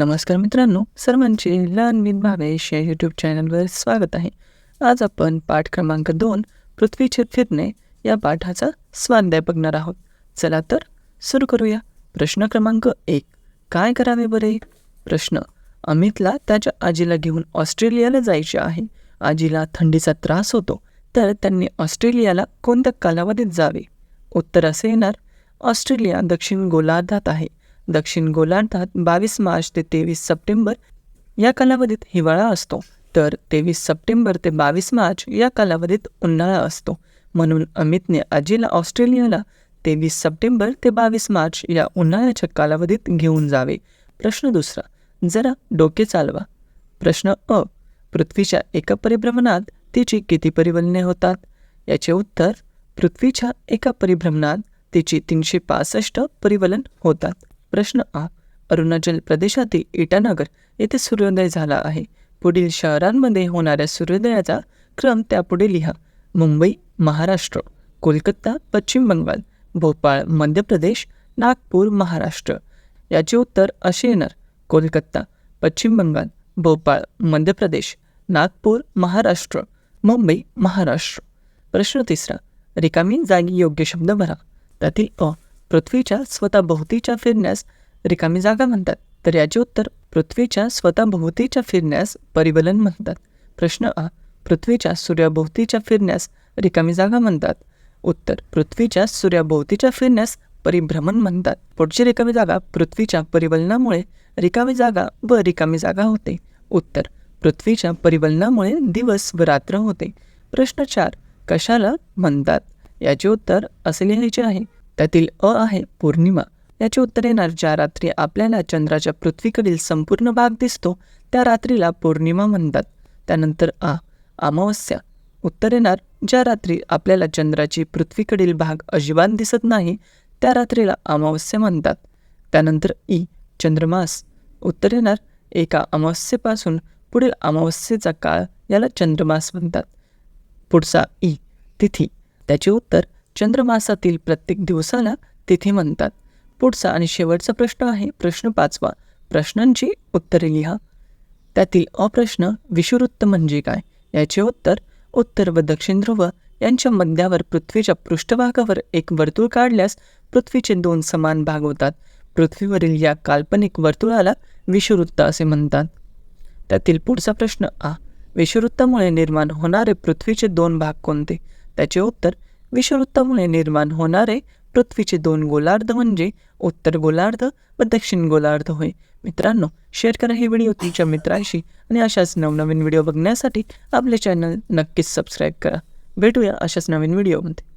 नमस्कार मित्रांनो सर्वांचे लर्न विन भावेश या यूट्यूब चॅनलवर स्वागत आहे. आज आपण पाठ क्रमांक दोन पृथ्वीचे फिरणे या पाठाचा स्वाध्याय बघणार आहोत. चला तर सुरू करूया. प्रश्न क्रमांक एक. काय करावे बरे? प्रश्न. अमितला त्याच्या आजीला घेऊन ऑस्ट्रेलियाला जायचे आहे. आजीला थंडीचा त्रास होतो तर त्यांनी ऑस्ट्रेलियाला कोणत्या कालावधीत जावे? उत्तर असे येणार. ऑस्ट्रेलिया दक्षिण गोलार्धात आहे. दक्षिण गोलार्धात बावीस मार्च ते तेवीस सप्टेंबर या कालावधीत हिवाळा असतो. तर तेवीस सप्टेंबर ते बावीस मार्च या कालावधीत उन्हाळा असतो. म्हणून अमितने आजीला ऑस्ट्रेलियाला तेवीस सप्टेंबर ते बावीस मार्च या उन्हाळ्याच्या कालावधीत घेऊन जावे. प्रश्न दुसरा जरा डोके चालवा. प्रश्न अ पृथ्वीच्या एका परिभ्रमणात तिची किती परिवलने होतात? याचे उत्तर पृथ्वीच्या एका परिभ्रमणात तिची तीनशे पासष्ट परिवलन होतात. प्रश्न आ. अरुणाचल प्रदेशातील इटानगर येथे सूर्योदय झाला आहे. पुढील शहरांमध्ये होणाऱ्या सूर्योदयाचा क्रम त्यापुढे लिहा. मुंबई महाराष्ट्र कोलकाता पश्चिम बंगाल भोपाळ मध्य प्रदेश नागपूर महाराष्ट्र. याचे उत्तर असे येणार. कोलकाता पश्चिम बंगाल भोपाळ मध्य प्रदेश नागपूर महाराष्ट्र मुंबई महाराष्ट्र. प्रश्न तिसरा. रिकामी जागी योग्य शब्द भरा. त्यातील अ. पृथ्वीच्या स्वतःभोवतीच्या फिरण्यास रिकामी जागा म्हणतात. तर याचे उत्तर पृथ्वीच्या स्वतःभोवतीच्या फिरण्यास परिवलन म्हणतात. प्रश्न अ पृथ्वीच्या सूर्याभोवतीच्या फिरण्यास रिकामी जागा म्हणतात. उत्तर पृथ्वीच्या सूर्याभोवतीच्या फिरण्यास परिभ्रमण म्हणतात. पुढची रिकामी जागा पृथ्वीच्या परिवलनामुळे रिकामी जागा व रिकामी जागा होते. उत्तर पृथ्वीच्या परिवलनामुळे दिवस व रात्र होते. प्रश्न चार कशाला म्हणतात? याचे उत्तर असे लिहायचे आहे. त्यातील अ आहे पौर्णिमा. याचे उत्तरेनार ज्या रात्री आपल्याला चंद्राच्या पृथ्वीकडील संपूर्ण भाग दिसतो त्या रात्रीला पौर्णिमा म्हणतात. त्यानंतर आ अमावस्या. उत्तरेनार ज्या रात्री आपल्याला चंद्राची पृथ्वीकडील भाग अजिबात दिसत नाही त्या रात्रीला अमावस्या म्हणतात. त्यानंतर ई चंद्रमास. उत्तरेनार एका अमावस्येपासून पुढील अमावस्येचा काळ याला चंद्रमास म्हणतात. पुढचा ई तिथी. त्याचे उत्तर चंद्रमासातील प्रत्येक दिवसाला तिथी म्हणतात. पुढचा आणि शेवटचा प्रश्न आहे प्रश्न पाचवा. प्रश्नांची उत्तरे लिहा. त्यातील अप्रश्न विषुवृत्त म्हणजे काय? याचे उत्तर उत्तर व दक्षिण ध्रुव यांच्या मध्यावर पृथ्वीच्या पृष्ठभागावर एक वर्तुळ काढल्यास पृथ्वीचे दोन समान भाग होतात. पृथ्वीवरील या काल्पनिक वर्तुळाला विषुवृत्त असे म्हणतात. त्यातील पुढचा प्रश्न आ. विषुवृत्तामुळे निर्माण होणारे पृथ्वीचे दोन भाग कोणते? त्याचे उत्तर विषुववृत्तामुळे निर्माण होणारे पृथ्वीचे दोन गोलार्ध म्हणजे उत्तर गोलार्ध व दक्षिण गोलार्ध होय. मित्रांनो शेअर करा ही व्हिडिओ तुमच्या मित्रांशी आणि अशाच नवनवीन व्हिडिओ बघण्यासाठी आपले चॅनल नक्कीच सबस्क्राईब करा. भेटूया अशाच नवीन व्हिडिओमध्ये